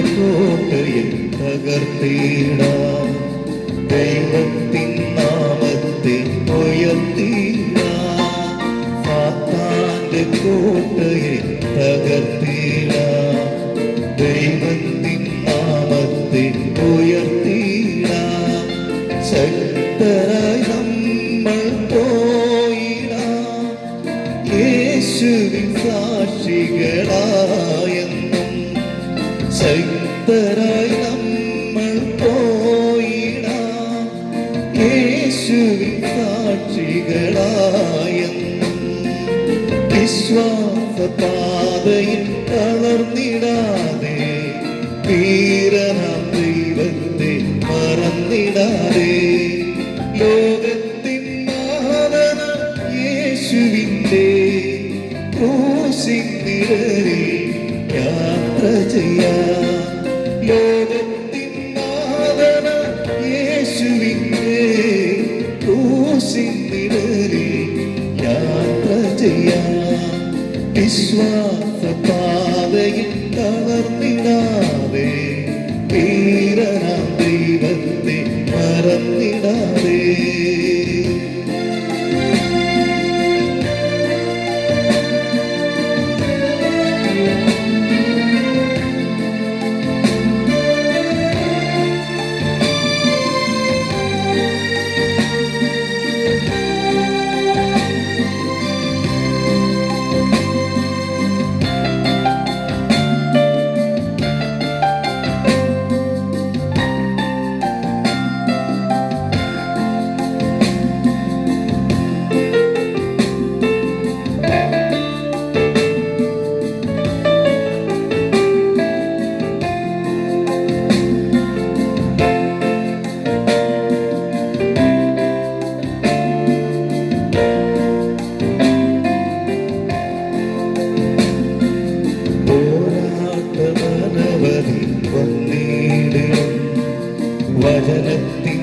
കോട്ടയിൽ തകർത്തിടാം. ദൈവത്തിൻ നാമത്തെ ഉയർത്തിടാം. സാത്താന്റെ കോട്ടയിൽ തകർത്തിടാം. ദൈവത്തിൻ നാമത്തെ ഉയർത്തിടാം. ശക്തരായി നമ്മൾ പോയിടാം. യേശുവിൻ സാക്ഷികളായെന്നും ശക്തരായി നമ്മൾ പോയിടാം. യേശുവിൻ സാക്ഷികളായെന്നും വിശ്വാസപാതയിൽ തളർന്നിടാതെ വീരനാം ദൈവത്തെ മറന്നിടാതെ. യാത്ര ചെയ്യാം. ലോകത്തിൻ നാഥന യേശുവിന്റെ ക്രൂശിനിഴലിൽ യാത്ര ചെയ്യാം. വിശ്വാസ വചനത്തിൻ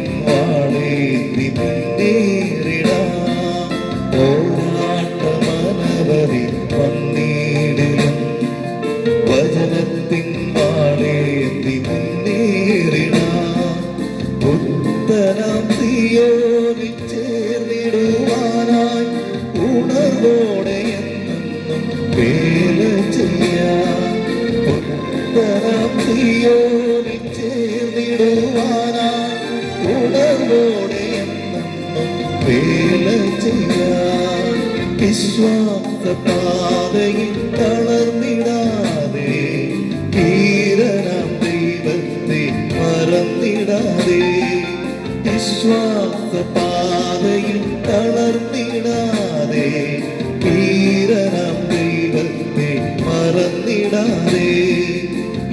തീയോരി ചേർന്നിടുവാനായി ഉണർവോടെ വേല ചെയ്യാം വിശ്വാസ പാതയിൽ തളർന്നിടാതെ വീരനാം ദൈവത്തെ മറന്നിടാതെ വിശ്വാസ പാതയിൽ തളർന്നിടാതെ വീരനാം ദൈവത്തെ മറന്നിടാതെ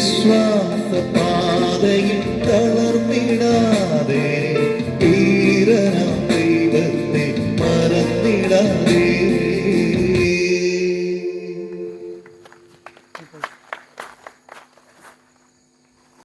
വിശ്വാസ